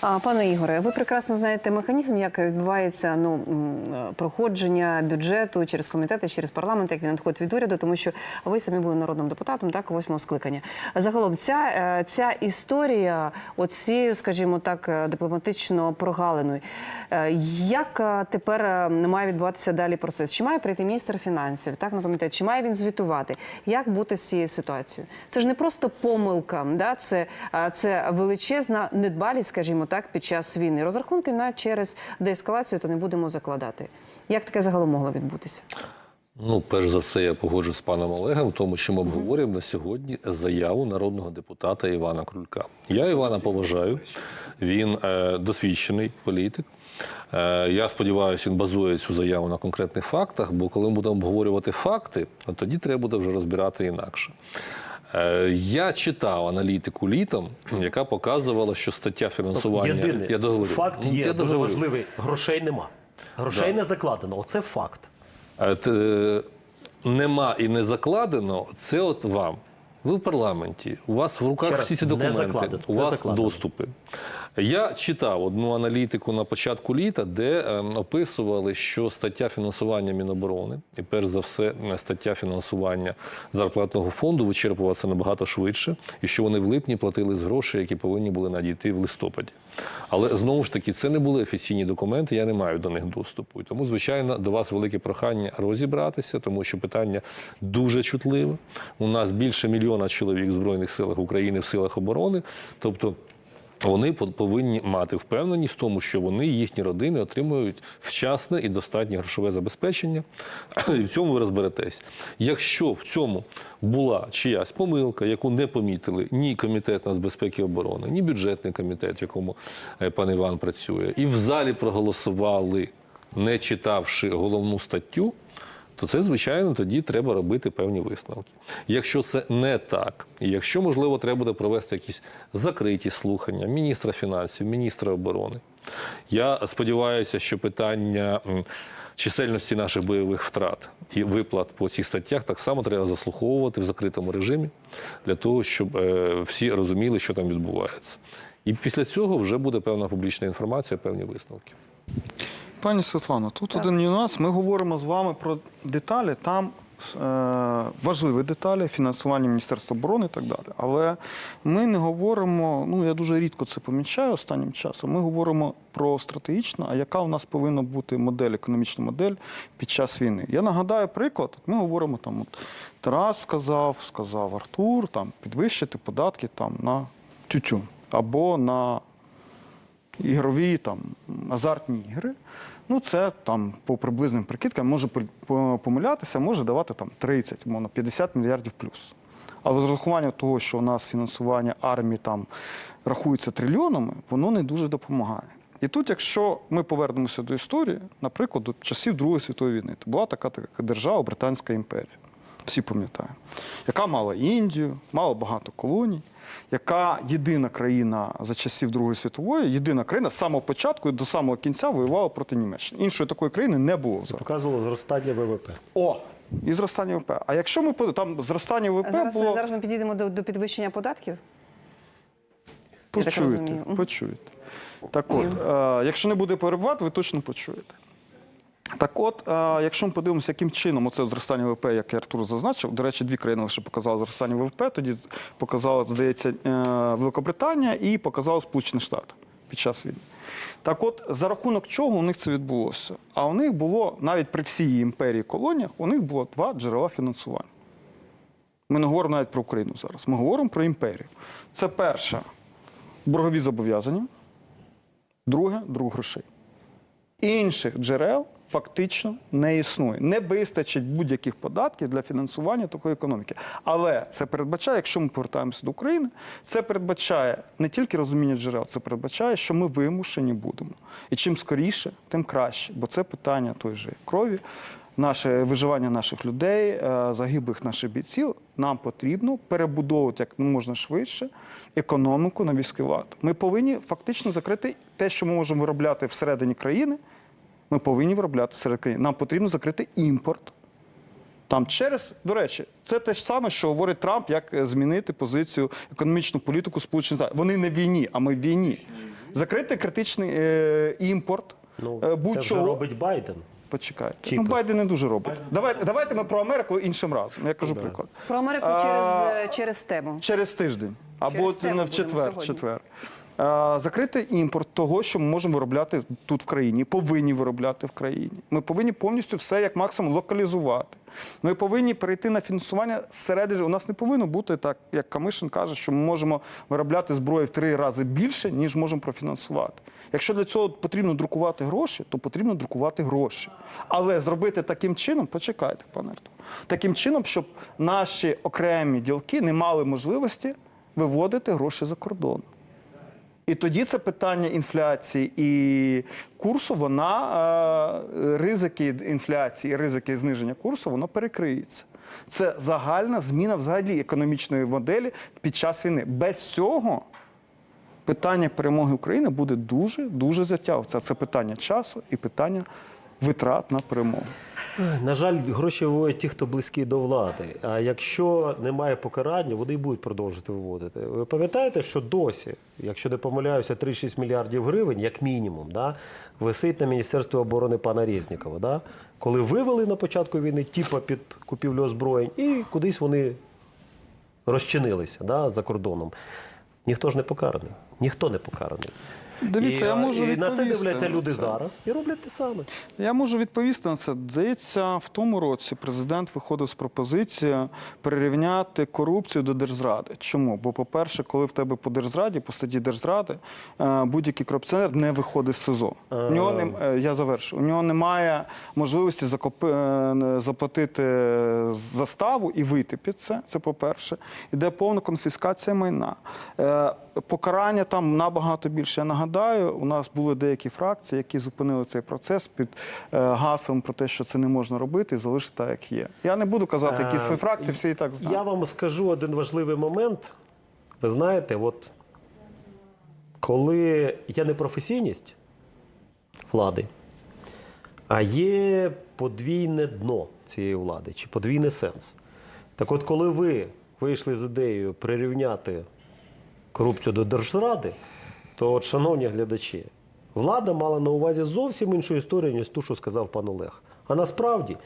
А пане Ігоре, ви прекрасно знаєте механізм, як відбувається ну проходження бюджету через комітети, через парламент, як він надходить від уряду, тому що ви самі були народним депутатом, так восьмого скликання. Загалом, ця, е, ця історія, оцією, скажімо так, е, дипломатично прогалиною, е, як тепер має відбуватися далі процес? Чи має прийти міністр фінансів так на комітет? Чи має він звітувати? Як бути з цією ситуацією? Це ж не просто помилка, да? це, це величезна недбалість, скажімо так, під час війни. Розрахунки на через деескалацію, то не будемо закладати. Як таке загалом могло відбутися? Ну, перш за все, я погоджуюсь з паном Олегом, в тому, що ми обговорюємо на сьогодні заяву народного депутата Івана Крулька. Я Івана поважаю, він е, досвідчений політик. Е, я сподіваюся, він базує цю заяву на конкретних фактах, бо коли ми будемо обговорювати факти, тоді треба буде вже розбирати інакше. Е, Я читав аналітику літом, яка показувала, що стаття фінансування. Єдиний я договорю. факт Ну, є я дуже договорю. важливий. Грошей нема. Грошей не закладено. Оце факт. Е, Нема і не закладено, це от вам. Ви в парламенті, у вас в руках Ще раз, всі ці документи, у вас закладено. доступи. Я читав одну аналітику на початку літа, де е, описували, що стаття фінансування Міноборони, і перш за все е, стаття фінансування зарплатного фонду вичерпувалася набагато швидше, і що вони в липні платили з грошей, які повинні були надійти в листопаді. Але знову ж таки, це не були офіційні документи, я не маю до них доступу. І тому, звичайно, до вас велике прохання розібратися, тому що питання дуже чутливе. У нас більше мільйона чоловік в Збройних силах України в силах оборони. Тобто вони по- повинні мати впевненість в тому, що вони, їхні родини отримують вчасне і достатнє грошове забезпечення. І в цьому ви розберетесь. Якщо в цьому була чиясь помилка, яку не помітили ні комітет нацбезпеки і оборони, ні бюджетний комітет, в якому е, пан Іван працює, і в залі проголосували, не читавши головну статтю, то це, звичайно, тоді треба робити певні висновки. Якщо це не так, і якщо, можливо, треба буде провести якісь закриті слухання міністра фінансів, міністра оборони, я сподіваюся, що питання чисельності наших бойових втрат і виплат по цих статтях так само треба заслуховувати в закритому режимі для того, щоб е, всі розуміли, що там відбувається. І після цього вже буде певна публічна інформація, певні висновки. Пані Світлано, тут один нюанс. Ми говоримо з вами про деталі. Там е, важливі деталі, фінансування Міністерства оборони і так далі. Але ми не говоримо, ну я дуже рідко це помічаю останнім часом. Ми говоримо про стратегічно, а яка у нас повинна бути модель, економічна модель під час війни. Я нагадаю приклад. Ми говоримо там, от Тарас сказав, сказав Артур, там підвищити податки там на тютюн або на ігрові там азартні ігри. Ну, це там по приблизним прикидкам може помилятися, може давати там 30, умовно, 50 мільярдів плюс. Але з урахуванням того, що у нас фінансування армії там рахується трильйонами, воно не дуже допомагає. І тут, якщо ми повернемося до історії, наприклад, до часів Другої світової війни, то була така, така держава Британська імперія. Всі пам'ятають, яка мала Індію, мала багато колоній, яка єдина країна за часів Другої світової, єдина країна з самого початку і до самого кінця воювала проти Німеччини. Іншої такої країни не було взагалі. Показувало зростання ВВП. О, і зростання ВВП. А якщо ми там зростання ВВП Зараз, було зараз ми підійдемо до, до підвищення податків. Так почуєте, почуєте. Так от, е, якщо не буде перебувати, ви точно почуєте. Так от, якщо ми подивимося, яким чином оце зростання ВВП, як Артур зазначив, до речі, дві країни лише показали зростання ВВП, тоді показала, здається, е, Великобританія і показала Сполучені Штати під час війни. Так от, за рахунок чого у них це відбулося? А у них було, навіть при всій імперії колоніях, у них було два джерела фінансування. Ми не говоримо навіть про Україну зараз. Ми говоримо про імперію. Це перше боргові зобов'язання, друге друг грошей. Інших джерел фактично не існує. Не вистачить будь-яких податків для фінансування такої економіки. Але це передбачає, якщо ми повертаємося до України, це передбачає не тільки розуміння джерел, це передбачає, що ми вимушені будемо. І чим скоріше, тим краще. Бо це питання той же крові, наше виживання наших людей, е, загиблих наших бійців. Нам потрібно перебудовувати як можна швидше економіку на військовий лад. Ми повинні фактично закрити те, що ми можемо виробляти всередині країни. Ми повинні виробляти серед країн. Нам потрібно закрити імпорт. Там через, до речі, це те ж саме, що говорить Трамп, як е, змінити позицію економічну політику Сполучених Штатів. Вони не в війні, а ми в війні. закрити критичний е, імпорт. Ну, е, це вже будь-чого. робить Байден. Почекайте. Чіпи. Ну, Байден не дуже робить. Давайте, давайте ми про Америку іншим разом. Я кажу приклад. Про Америку А, через, через тему. Через тиждень або Через тему в четвер. сьогодні. четвер. Е, Закрити імпорт того, що ми можемо виробляти тут в країні, повинні виробляти в країні. Ми повинні повністю все як максимум локалізувати. Ми повинні перейти на фінансування зсередини. У нас не повинно бути так, як Камишин каже, що ми можемо виробляти зброю в три рази більше, ніж можемо профінансувати. Якщо для цього потрібно друкувати гроші, то потрібно друкувати гроші. Але зробити таким чином, почекайте, пане Артур, таким чином, щоб наші окремі ділки не мали можливості виводити гроші за кордон. І тоді це питання інфляції і курсу, вона е, ризики інфляції, ризики зниження курсу, воно перекриється. Це загальна зміна взагалі економічної моделі під час війни. Без цього питання перемоги України буде дуже дуже затягуватися. Це питання часу і питання витрат на перемогу. На жаль, гроші виводять ті, хто близький до влади. А якщо немає покарання, вони й будуть продовжувати виводити. Ви пам'ятаєте, що досі, якщо не помиляюся, 3-6 мільярдів гривень, як мінімум, да, висить на Міністерстві оборони пана Резнікова. Да? Коли вивели на початку війни, типа під купівлю озброєнь, і кудись вони розчинилися да, за кордоном. Ніхто ж не покараний. Ніхто не покараний. Дивіться, і, я можу і на це дивляться люди це. зараз і роблять те саме. Я можу відповісти на це. Здається, в тому році президент виходив з пропозицією перерівняти корупцію до держзради. Чому? Бо, по-перше, коли в тебе по держзраді, по статті держзради, е, будь-який корупціонер не виходить з СИЗО. У нього не, е, я завершу. У нього немає можливості закопи, е, заплатити заставу і вийти під це. Це по-перше. Іде повна конфіскація майна. Покарання там набагато більше. Я нагадаю, у нас були деякі фракції, які зупинили цей процес під е, гаслом про те, що це не можна робити, і залишити так, як є. Я не буду казати, які Е, свої фракції, всі і так знають. Я вам скажу один важливий момент. Ви знаєте, от коли є непрофесійність влади, а є подвійне дно цієї влади чи подвійний сенс. Так от, коли ви вийшли з ідеєю прирівняти корупцію до держзради, то, от, шановні глядачі, влада мала на увазі зовсім іншу історію, ніж ту, що сказав пан Олег. А насправді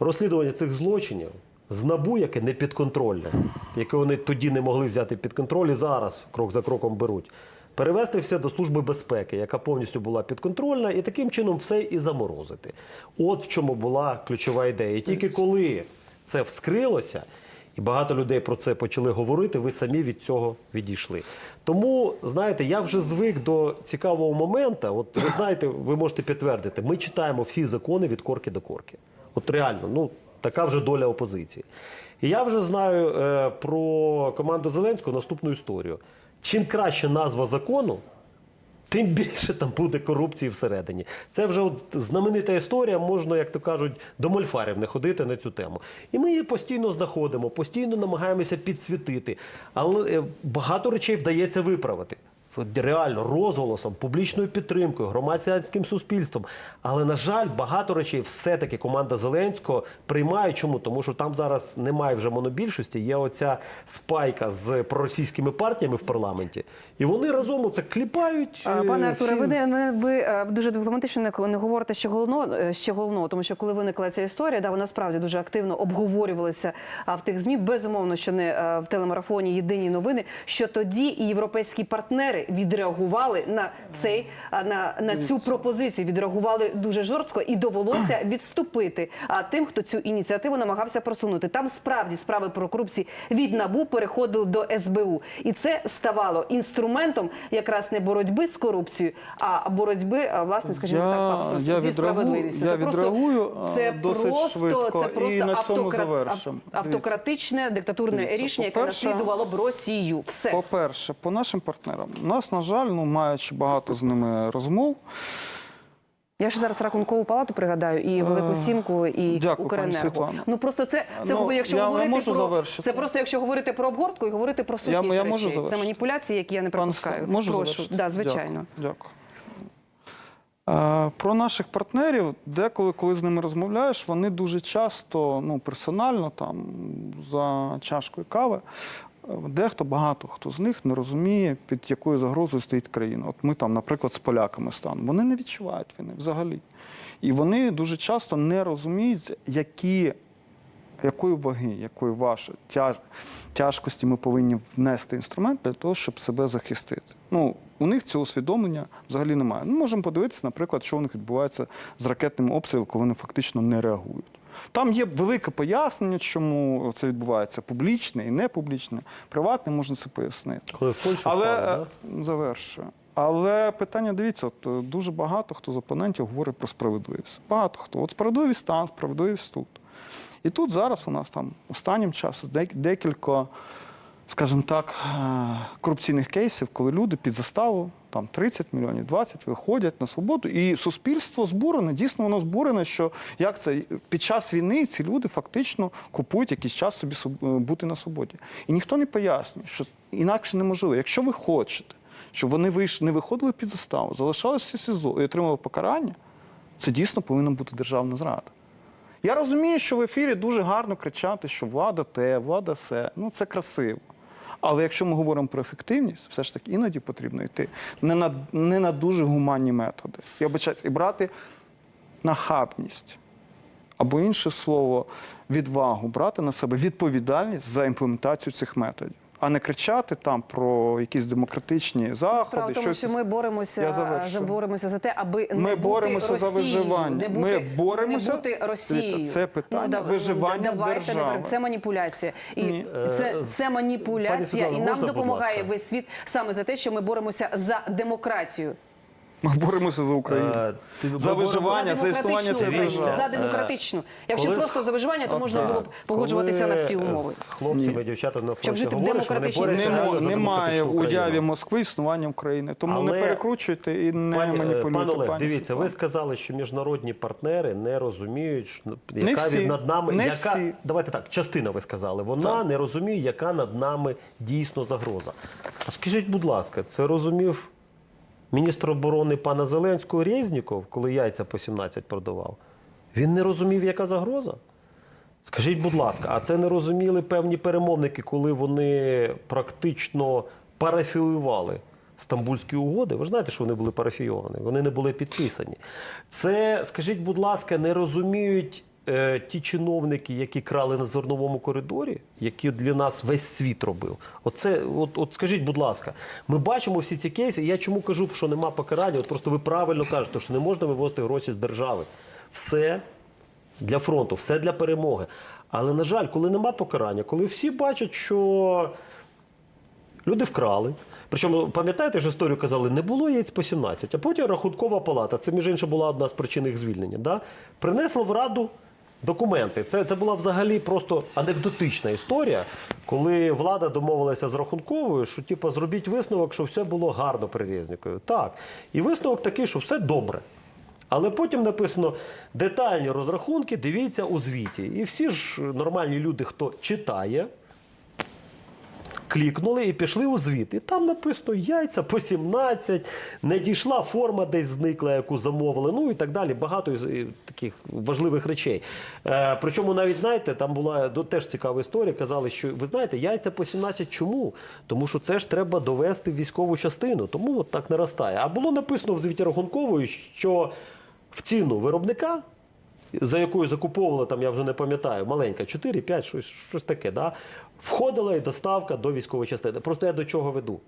розслідування цих злочинів з НАБУ, яке не підконтрольне, яке вони тоді не могли взяти під контроль і зараз крок за кроком беруть. Перевести все до Служби безпеки, яка повністю була підконтрольна, і таким чином все і заморозити. От в чому була ключова ідея. І тільки коли це вскрилося, і багато людей про це почали говорити, ви самі від цього відійшли. Тому, знаєте, я вже звик до цікавого моменту. От ви знаєте, ви можете підтвердити, ми читаємо всі закони від корки до корки. От реально, ну така вже доля опозиції. І я вже знаю е, про команду Зеленського наступну історію. Чим краще назва закону, тим більше там буде корупції всередині. Це вже от знаменита історія, можна, як то кажуть, до мольфарів не ходити на цю тему. І ми її постійно знаходимо, постійно намагаємося підсвітити. Але е, багато речей вдається виправити. Реально розголосом, публічною підтримкою, громадським суспільством. Але, на жаль, багато речей все-таки команда Зеленського приймає. Чому? Тому що там зараз немає вже монобільшості, є оця спайка з проросійськими партіями в парламенті. І вони разом це кліпають. А, е, Пане Артуре, всі- ви, не- не- ви е, дуже дипломатично не, не говорите ще головного, е, ще головного, тому що коли виникла ця історія, да, вона справді дуже активно обговорювалася а, в тих змі. Безумовно, що не е, в телемарафоні єдині новини. Що тоді і європейські партнери відреагували на цей на, на цю пропозицію. Відреагували дуже жорстко і довелося відступити. А тим, хто цю ініціативу намагався просунути, там справді справи про корупцію від набу переходили до СБУ, і це ставало інструментом якраз не боротьби з корупцією, а боротьби, власне, скажімо Я- так, пафосно, я зі справедливістю. я Це просто- відреагую, а, це досить просто, швидко, це просто і на цьому автокра- завершимо. автократичне диктатурне Дивіться, рішення, яке наслідувало б Росію. Все. По-перше, по нашим партнерам, у нас, на жаль, ну, маючи багато з ними розмов, Я ж зараз рахункову палату пригадаю, і Велику Сімку, і Е, дякую, пані. Ну просто це, це Ну, якщо я- я говорити можу про завершити? це просто якщо говорити про обгортку і говорити про сутність я речей. можу це маніпуляції, які я не припускаю. Стас, можу Прошу, завершити? да, звичайно. Дякую. Дякую. Е, Про наших партнерів, деколи, коли з ними розмовляєш, вони дуже часто, ну, персонально, там, за чашкою кави, дехто, багато хто з них не розуміє, під якою загрозою стоїть країна. От ми там, наприклад, з поляками станемо. Вони не відчувають війни взагалі. І вони дуже часто не розуміють, які, якої ваги, якої вашої тяж, тяжкості ми повинні внести інструмент для того, щоб себе захистити. Ну, у них цього усвідомлення взагалі немає. Ми можемо подивитися, наприклад, що у них відбувається з ракетним обстрілом, коли вони фактично не реагують. Там є велике пояснення, чому це відбувається публічне і не публічне. Приватне можна це пояснити. Коли в Польщу Але впали, да? завершую. Але питання, дивіться, от е, дуже багато хто з опонентів говорить про справедливість. Багато хто. От справедливість там, справедливість тут. І тут зараз у нас там останнім часом декілька, скажімо так, е, корупційних кейсів, коли люди під заставу там 30 мільйонів, 20 виходять на свободу, і суспільство збурене, дійсно воно збурене, що як це під час війни ці люди фактично купують якийсь час собі соб- е, бути на свободі. І ніхто не пояснює, що інакше неможливо. Якщо ви хочете, щоб вони вийш- не виходили під заставу, залишалися СІЗО і отримали покарання, це дійсно повинна бути державна зрада. Я розумію, що в ефірі дуже гарно кричати, що влада те, влада се. Ну це красиво. Але якщо ми говоримо про ефективність, все ж таки іноді потрібно йти не на, не на дуже гуманні методи. Я обичаюсь, і брати нахабність або інше слово відвагу, брати на себе відповідальність за імплементацію цих методів, а не кричати там про якісь демократичні заходи. Справа в тому, щось- що ми боремося, за- боремося за те, аби Ми не боремося бути за виживання. Не Ми бути, боремося- не бути Росією. Це питання да- виживання давайте не держави. Не Це маніпуляція. І Ні. це, Е, це пані маніпуляція, Світлано, і нам можна, допомагає весь світ саме за те, що ми боремося за демократію. Ми боремося за Україну. Е, ти- за виживання, за існування цієї держави. за демократичну. Якщо коли просто за виживання, то можна було б погоджуватися Коли на всі умови. З хлопцями, дівчатами на фронті говорять, що вони борються немає в уяві Москви існування України. Тому Але- не перекручуйте і не Пані, е, маніпулюйте. пане Олег, пані дивіться, ви сказали, що міжнародні партнери не розуміють, що- Не яка всі, від над нами, не яка всі. давайте так, частина ви сказали, вона Так. не розуміє, яка над нами дійсно загроза. А скажіть, будь ласка, це розумів міністр оборони пана Зеленського Резніков, коли яйця по 17 продавав? Він не розумів, яка загроза? Скажіть, будь ласка, а це не розуміли певні перемовники, коли вони практично парафіювали Стамбульські угоди? Ви ж знаєте, що вони були парафійовані, вони не були підписані. Це, скажіть, будь ласка, не розуміють е, ті чиновники, які крали на зерновому коридорі, які для нас весь світ робив. Оце, от, от скажіть, будь ласка, ми бачимо всі ці кейси. Я чому кажу, що нема покарання? От просто ви правильно кажете, що не можна вивозити гроші з держави. Все для фронту, все для перемоги. Але, на жаль, коли нема покарання, коли всі бачать, що люди вкрали. Причому, пам'ятаєте ж історію казали, не було яєць по 17, а потім рахункова палата, це між іншим була одна з причин їх звільнення, да? принесла в раду документи. Це, це була взагалі просто анекдотична історія, коли влада домовилася з рахунковою, що типу, зробіть висновок, що все було гарно при Резнікові. Так. І висновок такий, що все добре. Але потім написано детальні розрахунки, дивіться у звіті. І всі ж нормальні люди, хто читає, клікнули і пішли у звіт. І там написано яйця по 17, не дійшла форма десь зникла, яку замовили, ну і так далі. Багато таких важливих речей. Е, причому навіть знаєте, там була теж цікава історія. Казали, що ви знаєте, яйця по 17 чому? Тому що це ж треба довести в військову частину, тому от так наростає. А було написано в звіті рахункової, що в ціну виробника за якою закуповували, там я вже не пам'ятаю, маленька, 4, 5, щось, щось таке, да? входила і доставка до військової частини. Просто я до чого веду.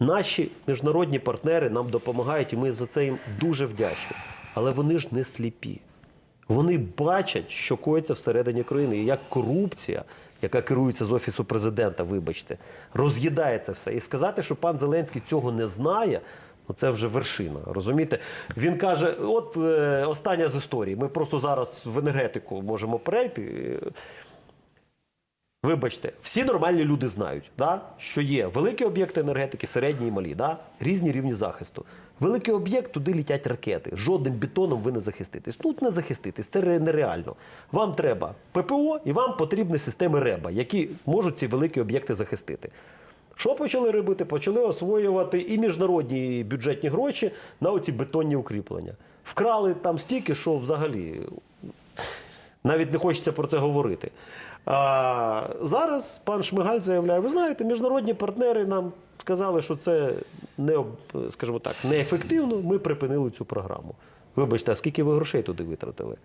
Наші міжнародні партнери нам допомагають, і ми за це їм дуже вдячні. Але вони ж не сліпі. Вони бачать, що коїться всередині країни, і як корупція, яка керується з офісу президента, вибачте, роз'їдає це все. І сказати, що пан Зеленський цього не знає. Ну, це вже вершина. Розумієте? Він каже: от е, остання з історії. Ми просто зараз в енергетику можемо перейти. Вибачте, всі нормальні люди знають, да, що є великі об'єкти енергетики, середні і малі, да, різні рівні захисту. Великий об'єкт, туди літять ракети. Жодним бетоном ви не захиститесь. Тут не захиститись, це нереально. Вам треба ППО і вам потрібні системи РЕБА, які можуть ці великі об'єкти захистити. Що почали робити? Почали освоювати і міжнародні бюджетні гроші на оці бетонні укріплення. Вкрали там стільки, що взагалі навіть не хочеться про це говорити. А зараз пан Шмигаль заявляє: ви знаєте, міжнародні партнери нам сказали, що це не скажімо так, неефективно. Ми припинили цю програму. Вибачте, а скільки ви грошей туди витратили?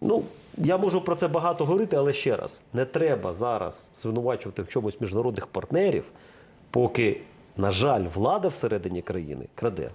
Ну, я можу про це багато говорити, але ще раз, не треба зараз звинувачувати в чомусь міжнародних партнерів, поки, на жаль, влада всередині країни краде.